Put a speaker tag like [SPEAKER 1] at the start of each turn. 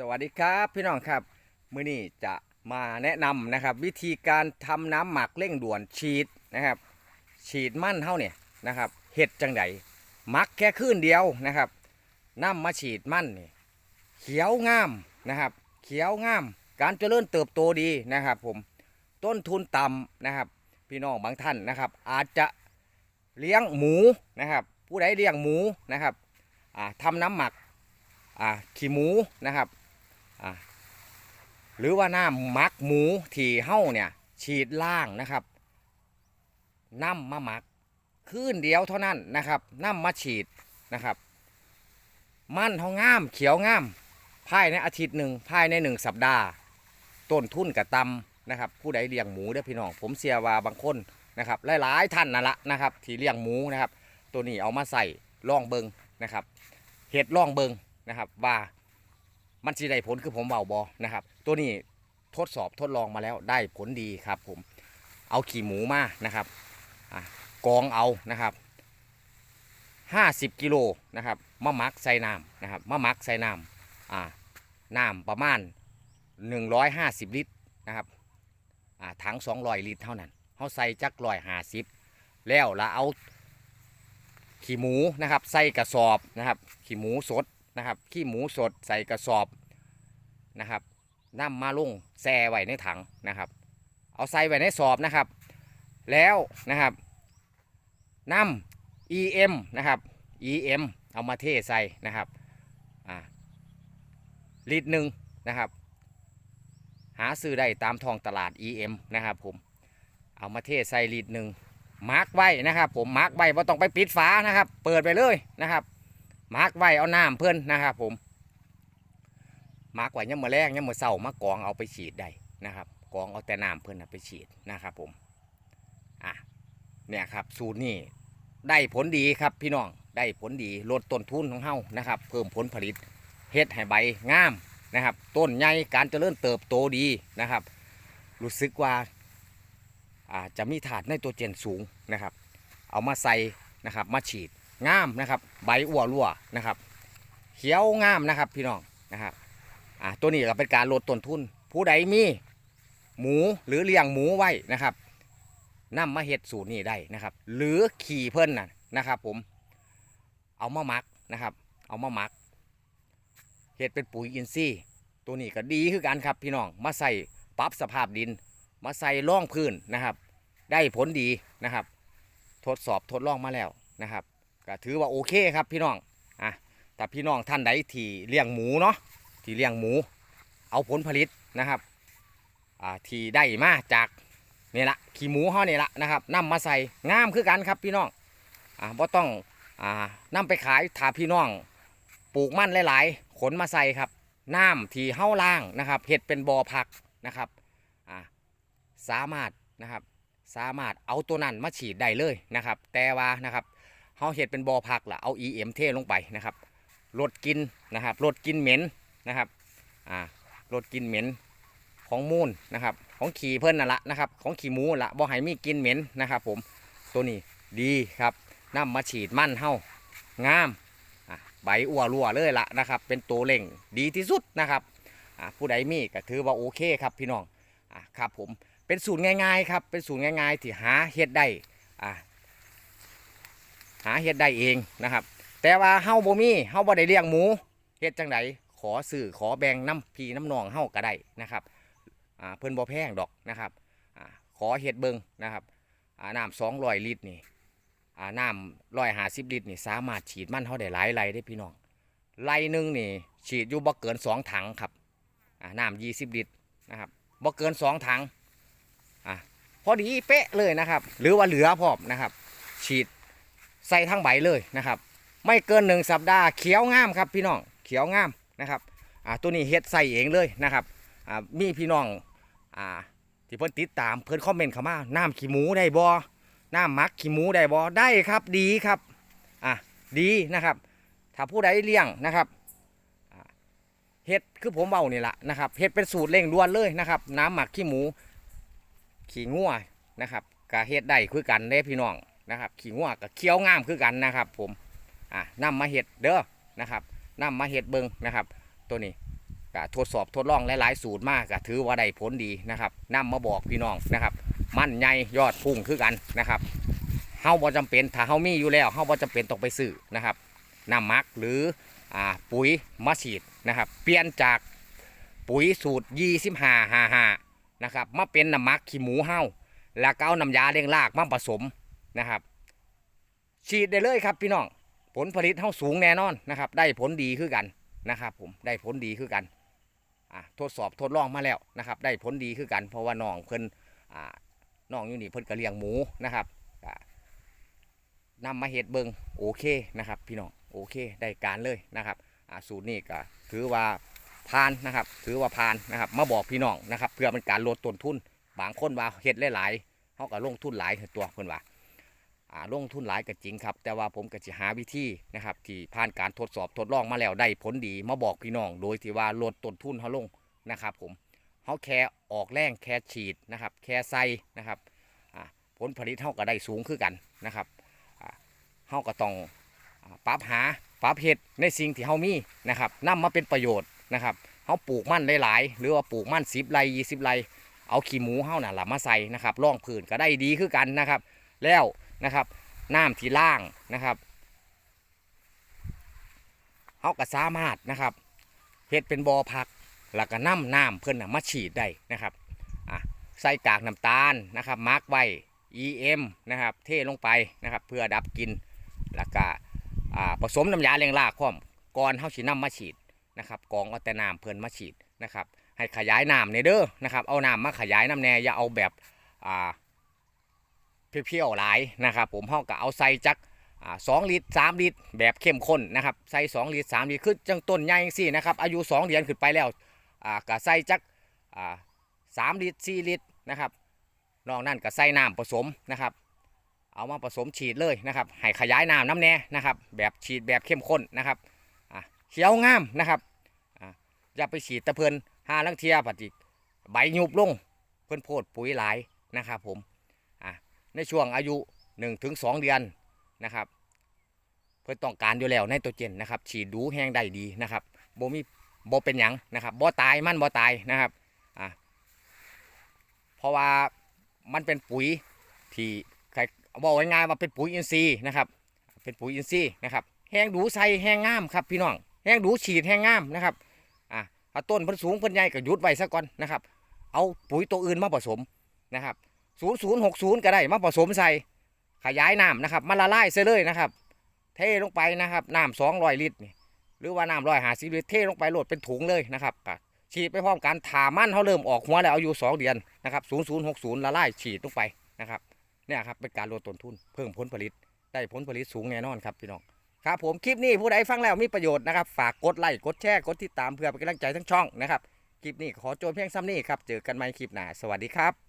[SPEAKER 1] สวัสดีครับพี่น้องครับ มื้อนี้จะมาแนะนำนะครับ วิธีการทำน้ำหมักเร่งด่วนฉีดนะครับ ฉีดมั่นเท่าเนี่ยนะครับเห็ดจังไดหมักแค่คืนเดียวนะครับน้ำมาฉีดมั่นนี่เขียวงามนะครับ เขียวงาม การเจริญเติบโตดีนะครับ ผมต้นทุนต่ำนะครับ พี่น้องบางท่านนะครับ อาจจะเลี้ยงหมูนะครับ ผู้ใดเลี้ยงหมูนะครับอ่าทำน้ำหมักอ่าขี้หมูนะครับ หรือว่าน้ำมักหมูที่เฮ้าเนี่ย ฉีดล่างนะครับน้ำมาหมักคืนเดียวเท่านั้นนะครับน้ำมาฉีดนะครับ มันเฮางามเขียวงามภายในอาทิตย์หนึ่งภายในหนึ่งสัปดาห์ ต้นทุนกับตำนะครับ ผู้ใดเลี้ยงหมูเด้อพี่น้อง ผมเสียว่าบางคนนะครับหลายๆท่านนั่นละนะครับ ที่เลี้ยงหมูนะครับ ตัวนี้เอามาใส่ล่องเบิงนะครับเห็ดล่องเบิงนะครับว่า มันสิได้ผลคือผมเบาบอนะครับ ตัวนี้ทดสอบทดลองมาแล้วได้ผลดีครับผมเอาขี่หมูมานะครับอกองเอานะครับ 50 กิโลนะครับมะมักใส่น้ำนะครับมะมักใส่น้ำน้ำประมาณ 150 ลิตรนะครับถัง200 ลิตรเท่านั้นเขาใส่จักรอยห้าสิบแล้วเราเอา ขี้หมูนะครับ ใส่กระสอบนะครับ ขี้หมูสด นะครับขี้หมูสดใส่กระสอบนะครับนำมาลงแช่ไว้ในถังนะครับ เอาใส่ไว้ในสอบนะครับ แล้วนะครับนำ EM นะครับ EM เอามาเทใส่นะครับอ่าลิตรหนึ่งนะครับ หาซื้อได้ตามท้องตลาด EM นะครับผมเอามาเทใส่ลิตรหนึ่งมาร์กไว้นะครับ ผมมาร์กไว้ว่าต้องไปปิดฝานะครับ เปิดไปเลยนะครับ มาร์กไว้เอาน้ำเพื่อนนะครับผมมาร์กไว้ยังมือแรงยังมือเศร้ามากองเอาไปฉีดได้นะครับกองเอาแต่น้ำเพื่อนไปฉีดนะครับผมอะเนี่ยครับสูตรนี้ได้ผลดีครับพี่น้องได้ผลดีลดต้นทุนของเฮานะครับ เพิ่มผลผลิตเฮ็ดให้ใบงามนะครับ ต้นใหญ่การเจริญเติบโตดีนะครับ รู้สึกว่าอ่าจะมีถาดไนโตรเจนสูงนะครับ เอามาใส่นะครับมาฉีด งามนะครับ ใบอ้วรั่วนะครับ เขียวงามนะครับ พี่น้องนะครับอ่าตัวนี้ก็เป็นการลดต้นทุน ผู้ใดมีหมูหรือเลี้ยงหมูไว้นะครับนำมาเฮ็ดสูตรนี้ได้นะครับ หรือขี่เพิ่นน่ะนะครับ ผม เอามาหมักนะครับ เอามาหมักเฮ็ดเป็นปุ๋ยอินทรีย์ ตัวนี้ก็ดีคือกันครับพี่น้องมาใส่ปรับสภาพดิน มาใส่ร่องพื้นนะครับ ได้ผลดีนะครับ ทดสอบทดลองมาแล้วนะครับ ก็ถือว่าโอเคครับพี่น้องอะแต่พี่น้องท่านใดที่เลี้ยงหมูเนาะที่เลี้ยงหมู เอาผลผลิตนะครับอ่าที่ได้มาจากนี่ละขี้หมูเขานี่ละนะครับนำมาใส่งามคือกันครับพี่น้องอ่าบ่ต้องอ่านำไปขายถ้าพี่น้องปลูกมันหลาย ๆ ขนมาใส่ครับน้ำที่เฮ้าล่างนะครับเห็ดเป็นบ่อผักนะครับอ่าสามารถนะครับสามารถเอาตัวนั้นมาฉีดได้เลยนะครับ แต่ว่านะครับ เขาเห็ดเป็นบอพักล่ะเอา EM เทลงไปนะครับลดกินนะครับลดกินเหม็นนะครับอ่าลดกินเหม็นของมูลนะครับ ของขี่เพิ่นนั่นละนะครับ ของขี่หมูนละบ่ให้มีกินเหม็นนะครับ ผมตัวนี้ดีครับนำมาฉีดมั่นเฮางามอะใบอ้วรัวเลยละนะครับ เป็นตัวเล่งดีที่สุดนะครับอะผู้ใดมีก็ถือว่าโอเคครับพี่น้องอะครับผมเป็นสูตรง่ายๆครับเป็นสูตรง่ายๆที่หาเฮ็ดได้อะ หาเฮ็ดได้เองนะครับ แต่ว่าเฮาบ่มีเฮาบ่ได้เลี้ยงหมูเฮ็ดจังไดขอซื้อขอแบ่งน้ำพีน้ำนองเฮาก็ได้นะครับอ่าเพิ่นบ่แพงดอกนะครับอ่าขอเฮ็ดเบิ่งนะครับอ่าน้ำ200ลิตรนี่อ่าน้ำ150ลิตรนี่สามารถฉีดมันเฮาได้หลายไร่ได้พี่น้องไร่หนึงนี่ฉีดอยู่บ่เกินสองถังครับอ่าน้ำ20ลิตรนะครับบ่เกินสองถังอะพอดีเป๊ะเลยนะครับ หรือว่าเหลือพร้อมนะครับ ฉีด ใส่ทั้งใบเลยนะครับ ไม่เกินหนึ่งสัปดาห์เขียวงามครับพี่น้องเขียวงามนะครับอ่าตัวนี้เฮ็ดใส่เองเลยนะครับอ่ามีพี่น้องอ่าที่เพิ่นติดตามเพิ่นคอมเมนต์เข้ามาน้ำขี้หมูได้บ่น้ำหมักขี้หมูได้บ่ได้ครับดีครับอะดีนะครับ ถ้าผู้ใดเลี้ยงนะครับเฮ็ดคือผมเบานี่แหละนะครับเฮ็ดเป็นสูตรเร่งด่วนเลยนะครับ น้ำหมักขี้หมู ขี้งัวนะครับกะเฮ็ดได้คือกันเด้พี่น้อง นะครับขี้งัวกับเคี้ยวงามคือกันนะครับผมอะนำมาเฮ็ดเด้อนะครับนำมาเฮ็ดเบิงนะครับ ตัวนี้กก็ทดสอบทดลองหลายๆสูตรมากก็ถือว่าได้ผลดีนะครับนำมาบอกพี่น้องนะครับ มั่นใหญ่ยอดพุ่งคือกันนะครับเฮาบ่จำเป็นถ้าเฮามีอยู่แล้วเฮาบ่จำเป็นต้องไปซื้อนะครับน้ำมักหรืออ่าปุ๋ยมาฉีดนะครับเปลี่ยนจากปุ๋ยสูตร25 55นะครับมาเป็นน้ำมักขี้หมูเฮาแล้วก็เอาน้ำยาเลี้ยงรากมาผสม นะครับ ฉีดได้เลยครับพี่น้องผลผลิตเฮาสูงแน่นอนนะครับ ได้ผลดีคือกันนะครับ ผมได้ผลดีคือกันทดสอบทดลองมาแล้วนะครับ ได้ผลดีคือกัน เพราะว่าน้องเพิ่นน้องอยู่นี่เพิ่นก็เลียงหมูนะครับอ่านำมาเฮ็ดเบิงโอเคนะครับ พี่น้องโอเคได้การเลยนะครับสูตรนี้ก็ถือว่าผ่านนะครับ ถือว่าผ่านนะครับ มาบอกพี่น้องนะครับ เพื่อเป็นการลดต้นทุน บางคนว่าเฮ็ดหลายๆเขาก็ลงทุนหลายตัวเพิ่นว่า ลงทุนหลายก็จริงครับ แต่ว่าผมก็จะหาวิธีนะครับที่ผ่านการทดสอบทดลองมาแล้วได้ผลดีมาบอกพี่น้อง โดยที่ว่าลดต้นทุนเขาลงนะครับ ผมเขาแค่ออกแรงแค่ฉีดนะครับ แค่ใส่นะครับอ่าผลผลิตเขาก็ได้สูงขึ้นกันนะครับอ่าเขาก็ต้องอปรับหาปรับเห็ดในสิ่งที่เขามีนะครับนำมาเป็นประโยชน์นะครับเขาปลูกมันหลายๆ หรือว่าปลูกมันสิบไรยี่สิบไรเอาขี้หมูเขาน่ะหละมาใส่นะครับร่องพื้นก็ได้ดีขึ้นกันนะครับ แล้ว นะครับน้ำที่ล่างนะครับเขาก็สามารถนะครับเฮ็ดเป็นบ่อพักแล้วก็น้ำน้ำเพิ่นนะมาฉีดได้นะครับใส่กากน้ำตาลนะครับมาร์กไว้ EM นะครับเทลงไปนะครับเพื่อดับกินแล้วก็ผสมน้ำยาเลี้ยงรากพร้อมก่อนเฮาสินำมาฉีดนะครับกองเอาแต่น้ำเพิ่อนมาฉีดนะครับให้ขยายน้ำในเด้อนะครับเอาน้ำมาขยายน้ำแน่อย่าเอาแบบอ่า เพียวๆหลายนะครับผมเฮาก็เอาใส่จักสองลิตรสามลิตรแบบเข้มข้นนะครับใส่สองลิตรสามลิตรคือจังต้นใหญ่จังซี่นะครับอายุสองเดือนขึ้นไปแล้วก็ใส่จักสามลิตรสี่ลิตรนะครับนอกนั้นก็ใส่น้ำผสมนะครับ เอามาผสมฉีดเลยนะครับให้ขยายน้ำน้ำแน่นะครับแบบฉีดแบบเข้มข้นนะครับเขียวงามนะครับอย่าไปฉีดตะเพินหาลังเทียปฏิใบหยุบลงเพิ่อนโพดปุ๋ยหลายนะครับผม ในช่วงอายุ1-2ถึง2เดือนนะครับ เพื่อต้องการอยู่แล้วในตัวเจนนะครับ ฉีดดูแห้งได้ดีนะครับโบมีโบเป็นหยังนะครับบ่ตายมันบ่ตายนะครับอ่าเพราะว่ามันเป็นปุ๋ยที่ใครบอกง่ายๆว่าเป็นปุ๋ยอินทรีย์นะครับ เป็นปุ๋ยอินทรีย์นะครับแห้งดูใส่แห้งงามครับพี่น้องแห้งดูฉีดแห้งงามนะครับอ่าถ้าต้นเพิ่นสูงเพิ่นใหญ่ก็ยุดไว้ซะก่อนนะครับ เอาปุ๋ยตัวอื่นมาผสมนะครับ ศูนย์ศูนย์หกศูนย์ก็ได้มาผสมใส่ขยายน้ำนะครับมาละลายใส่เลยนะครับ เทลงไปนะครับน้ำสองร้อยลิตรนี่หรือว่าน้ำร้อยห้าสิบลิตรเทลงไปโหลดเป็นถุงเลยนะครับฉีดไปพร้อมกันถามันเขาเริ่มออกหัวแล้วอายุสองเดือนนะครับศูนย์ศูนย์หกศูนย์ละลายฉีดลงไปนะครับเนี่ยครับเป็นการลดต้นทุนเพิ่มผลผลิตได้ผลผลิตสูงแน่นอนครับพี่น้องครับผมคลิปนี้ผู้ใดฟังแล้วมีประโยชน์นะครับฝากกดไลค์กดแชร์กดติดตามเพื่อเป็นกำลังใจทั้งช่องนะครับคลิปนี้ขอโจนเพียงซ้ำนี้ครับเจอกันใหม่คลิปหน้าสวัสดีครับ